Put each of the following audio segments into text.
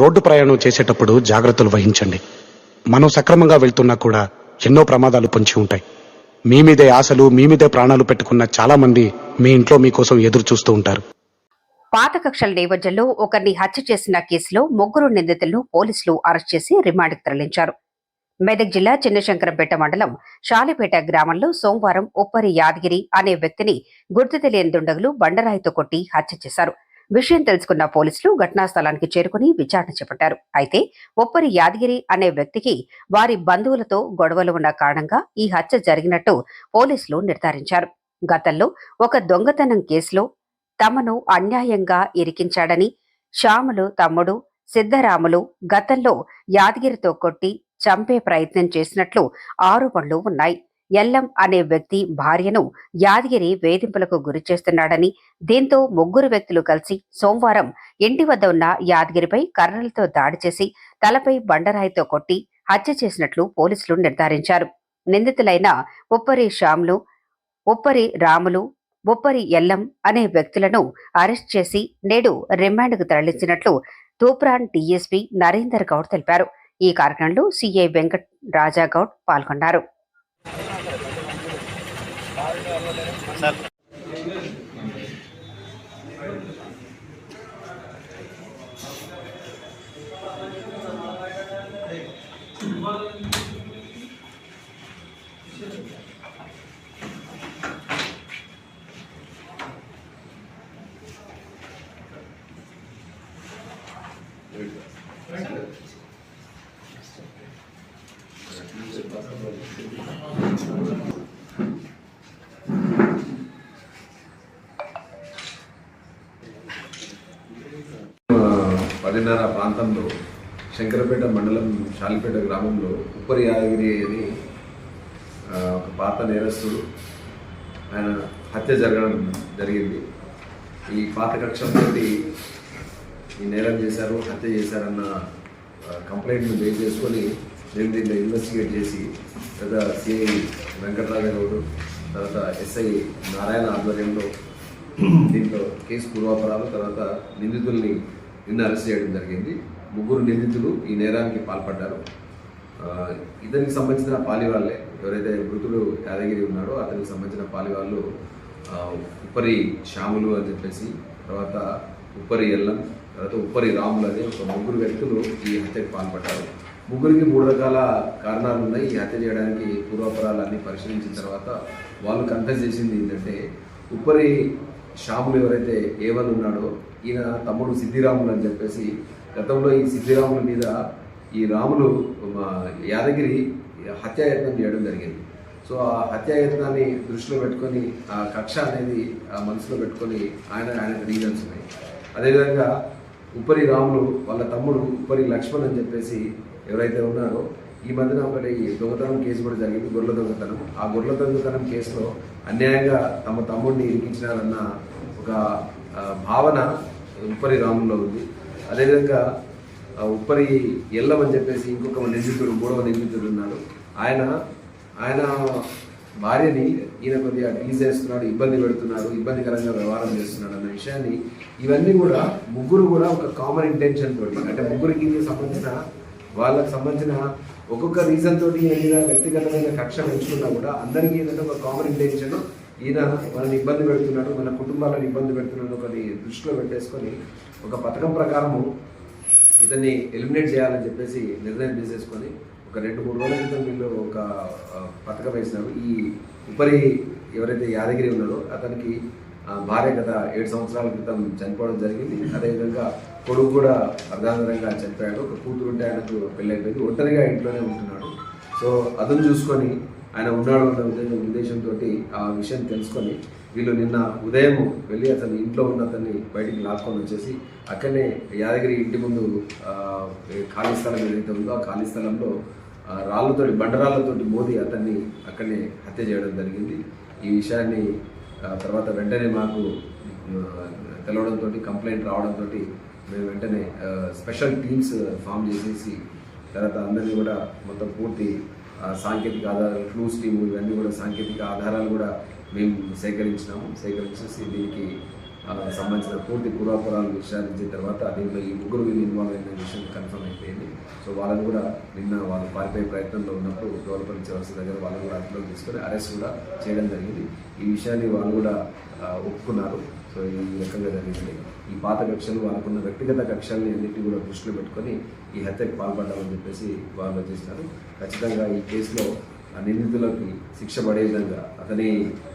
Road ప్రయాణం చేసేటప్పుడు జాగ్రత్తలు వహించండి. మనం సక్రమంగా వెళ్తున్నా కూడా ఎన్నో ప్రమాదాలు పొంచి ఉంటాయి. మీ మీదే ఆశలు మీ మీదే ప్రాణాలు పెట్టుకున్న చాలా మంది మీ ఇంట్లో మీకోసం ఎదురు చూస్తూ ఉంటారు. పాత కక్షల నేపథ్యంలో ఒకరిని హత్య చేసిన కేసులో ముగ్గురు నిందితులను పోలీసులు అరెస్ట్ చేసి రిమాండ్కి తరలించారు. మెదక్ జిల్లా చిన్నశంకరంపేట మండలం షాలిపేట గ్రామంలో సోమవారం ఉప్పరి యాదగిరి అనే వ్యక్తిని గుర్తు తెలియని దుండగులు బండరాయితో కొట్టి హత్య చేశారు. విషయం తెలుసుకున్న పోలీసులు ఘటనా స్థలానికి చేరుకుని విచారణ చేపట్టారు. అయితే ఒప్పరి యాదగిరి అనే వ్యక్తికి వారి బంధువులతో గొడవలు ఉన్న కారణంగా ఈ హత్య జరిగినట్టు పోలీసులు నిర్ధారించారు. గతంలో ఒక దొంగతనం కేసులో తమను అన్యాయంగా ఇరికించాడని శ్యాములు తమ్ముడు సిద్ధరాములు గతంలో యాదగిరితో కొట్టి చంపే ప్రయత్నం చేసినట్లు ఆరోపణలు ఉన్నాయి. ఎల్లం అనే వ్యక్తి భార్యను యాదగిరి వేధింపులకు గురి చేస్తున్నాడని దీంతో ముగ్గురు వ్యక్తులు కలిసి సోమవారం ఇంటి వద్ద ఉన్న యాదగిరిపై కర్రలతో దాడి చేసి తలపై బండరాయితో కొట్టి హత్య చేసినట్లు పోలీసులు నిర్ధారించారు. నిందితులైన ఉప్పరి శ్యాములు ఉప్పరి రాములు ఉప్పరి ఎల్లం అనే వ్యక్తులను అరెస్ట్ చేసి నేడు రిమాండ్కు తరలించినట్లు తూప్రాన్ డీఎస్పీ నరేందర్ గౌడ్ తెలిపారు. ఈ కార్యక్రమంలో సిఐ వెంకట్ రాజా గౌడ్ పాల్గొన్నారు పదిన్నర ప్రాంతంలో శంకరపేట మండలం షాలిపేట గ్రామంలో ఉప్పరి యాదగిరి అని ఒక పాత నేరస్తుడు ఆయన హత్య జరగడం జరిగింది. ఈ పాత కక్షంతో ఈ నేరం చేశారు హత్య చేశారన్న కంప్లైంట్ను బేస్ చేసుకొని నేను దీన్ని ఇన్వెస్టిగేట్ చేసి తర్వాత సిఐ వెంకటరాజగౌడు తర్వాత ఎస్ఐ నారాయణ ఆధ్వర్యంలో దీంట్లో కేసు పూర్వాపరాలు తర్వాత నిందితుల్ని నిన్న అరెస్ట్ చేయడం జరిగింది. ముగ్గురు నిందితులు ఈ నేరానికి పాల్పడ్డారు. ఇతనికి సంబంధించిన పాలి వాళ్ళే ఎవరైతే మృతుడు యాదగిరి ఉన్నాడో అతనికి సంబంధించిన పాలి వాళ్ళు ఉప్పరి శ్యాములు అని చెప్పేసి తర్వాత ఉప్పరి ఎల్లం తర్వాత ఉప్పరి రాములు అనే ఒక ముగ్గురు వ్యక్తులు ఈ హత్యకు పాల్పడ్డారు. ముగ్గురికి మూడు రకాల కారణాలు ఉన్నాయి. ఈ హత్య చేయడానికి పూర్వాపరాలు పరిశీలించిన తర్వాత వాళ్ళు కన్ఫెస్ చేసింది ఏంటంటే ఉప్పరి షాములు ఎవరైతే ఏవన్ ఉన్నాడో ఈయన తమ్ముడు సిద్ధిరాములు అని చెప్పేసి గతంలో ఈ సిద్ధిరాముల మీద ఈ రాములు మా యాదగిరి హత్యాయత్నం చేయడం జరిగింది. సో ఆ హత్యాయత్నాన్ని దృష్టిలో పెట్టుకొని ఆ కక్ష అనేది ఆ మనసులో పెట్టుకొని ఆయన ఆయన రీజన్స్ ఉన్నాయి. అదేవిధంగా ఉపరి రాములు వాళ్ళ తమ్ముడు ఉపరి లక్ష్మణ్ అని చెప్పేసి ఎవరైతే ఉన్నారో ఈ మధ్యన ఒకటి దొంగతనం కేసు కూడా జరిగింది గొర్రెల దొంగతనం. ఆ గొర్రెల దొంగతనం కేసులో అన్యాయంగా తమ తమ్ముడిని ఇరికించినారన్న ఒక భావన ఉప్పరి రాముల్లో ఉంది. అదేవిధంగా ఉప్పరి ఎల్లం అని చెప్పేసి ఇంకొక నిందితుడు మూడవ నిందితుడు ఉన్నాడు. ఆయన ఆయన భార్యని ఈయన కొద్దిగా టీజ్ చేస్తున్నాడు ఇబ్బంది పెడుతున్నాడు ఇబ్బందికరంగా వ్యవహారం చేస్తున్నాడు అన్న విషయాన్ని ఇవన్నీ కూడా ముగ్గురు కూడా ఒక కామన్ ఇంటెన్షన్ తోటి అంటే ముగ్గురికి సంబంధించిన వాళ్ళకి సంబంధించిన ఒక్కొక్క రీజన్ తోటి ఏదైనా వ్యక్తిగతమైన కక్ష పెంచుకున్నా కూడా అందరికీ ఏంటంటే ఒక కామన్ ఇంటెన్షన్ ఈయన మనల్ని ఇబ్బంది పెడుతున్నాడు మన కుటుంబాలను ఇబ్బంది పెడుతున్నాడు ఒకటి దృష్టిలో పెట్టేసుకొని ఒక పథకం ప్రకారము ఇతన్ని ఎలిమినేట్ చేయాలని చెప్పేసి నిర్ణయం తీసేసుకొని ఒక రెండు మూడు రోజుల క్రితం వీళ్ళు ఒక పథకం వేసినారు. ఈ ఉపరి ఎవరైతే యాదగిరి ఉన్నాడో అతనికి భార్య గత ఏడు సంవత్సరాల క్రితం చనిపోవడం జరిగింది. అదేవిధంగా కొడుకు కూడా అర్ధాంతరంగా చనిపోయాడు. ఒక కూతురుంటే ఆయనకు పెళ్ళైపోయింది. ఒంటరిగా ఇంట్లోనే ఉంటున్నాడు. సో అతను చూసుకొని ఆయన ఉన్నాడు అన్న ఉద్దేశంతో ఆ విషయం తెలుసుకొని వీళ్ళు నిన్న ఉదయం వెళ్ళి అతని ఇంట్లో ఉన్న అతన్ని బయటికి లాక్కొని వచ్చేసి అక్కడనే యాదగిరి ఇంటి ముందు ఖాళీ స్థలం ఏదైతే ఉందో ఆ ఖాళీ స్థలంలో ఆ, రాళ్ళతోటి బండరాళ్ళతోటి మోది అతన్ని అక్కడనే హత్య చేయడం జరిగింది. ఈ విషయాన్ని తర్వాత వెంటనే మాకు తెలవడంతో కంప్లైంట్ రావడంతో మేము వెంటనే స్పెషల్ టీమ్స్ ఫామ్ చేసేసి తర్వాత అందరినీ కూడా మొత్తం పూర్తి సాంకేతిక ఆధారాలు క్లూస్ టీము ఇవన్నీ కూడా సాంకేతిక ఆధారాలు కూడా మేము సేకరించినాము. సేకరించేసి దీనికి సంబంధించిన పూర్తి పూర్వాపురాలు విచారించిన తర్వాత దీంట్లో ఈ ముగ్గురు వీళ్ళు ఇన్వాల్వ్ అయిన విషయం కన్ఫర్మ్ అయిపోయింది. సో వాళ్ళని కూడా నిన్న వాళ్ళు పారిపోయే ప్రయత్నంలో ఉన్నప్పుడు గౌరవపల్లి చేయాల్సిన దగ్గర వాళ్ళని కూడా అదుపులోకి తీసుకొని అరెస్ట్ కూడా చేయడం జరిగింది. ఈ విషయాన్ని వాళ్ళు కూడా ఒప్పుకున్నారు. సో ఈ రకంగా జరిగింది. ఈ పాత కక్షలు వాళ్ళకున్న వ్యక్తిగత కక్షల్ని అన్నింటినీ కూడా దృష్టిలో పెట్టుకొని ఈ హత్యకు పాల్పడ్డామని చెప్పేసి వాళ్ళు చేసినారు ఖచ్చితంగా ఈ కేసులో ఆ నిందితులకి శిక్ష పడే విధంగా అతని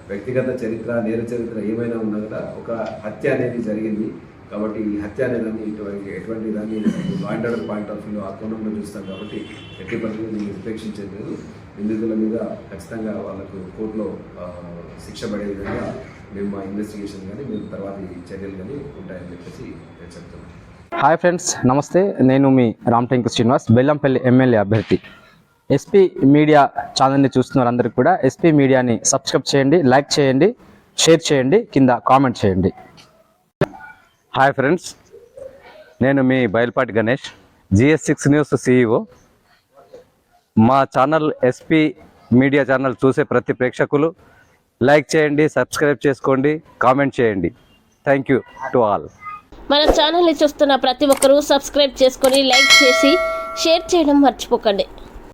వ్యక్తిగత చరిత్ర నేర చరిత్ర ఏమైనా ఉన్నా కూడా ఒక హత్య అనేది జరిగింది. కాబట్టి ఈ హత్య అనేదాన్ని ఇటువంటి ఎటువంటి దాన్ని land order point of view ఆ కోణంలో చూస్తాం కాబట్టి ఎట్టి పరిస్థితుల్లో నేను ఉపేక్షించేది నిందితుల మీద ఖచ్చితంగా వాళ్ళకు కోర్టులో శిక్ష పడే విధంగా మేము మా ఇన్వెస్టిగేషన్ కానీ మేము తర్వాత ఈ చర్యలు కానీ ఉంటాయని చెప్పేసి నేను చెప్తున్నాను. హాయ్ ఫ్రెండ్స్ నమస్తే. నేను మీ రామటెంకు శ్రీనివాస్ బెల్లంపల్లి ఎమ్మెల్యే అభ్యర్థి. ఎస్పీ మీడియా ఛానల్ని చూస్తున్న వారందరికీ కూడా. ఎస్పీ మీడియాని సబ్స్క్రైబ్ చేయండి లైక్ చేయండి షేర్ చేయండి కింద కామెంట్ చేయండి. హాయ్ ఫ్రెండ్స్ నేను మీ Bayalupati Ganesh GS six news CEO మా ఛానల్ ఎస్పీ మీడియా ఛానల్ చూసే ప్రతి ప్రేక్షకులు లైక్ చేయండి సబ్స్క్రైబ్ చేసుకోండి కామెంట్ చేయండి. థ్యాంక్ యూ టు ఆల్ మన ఛానల్ని చూస్తున్న ప్రతి ఒక్కరూ సబ్స్క్రైబ్ చేసుకొని లైక్ చేసి షేర్ చేయడం మర్చిపోకండి.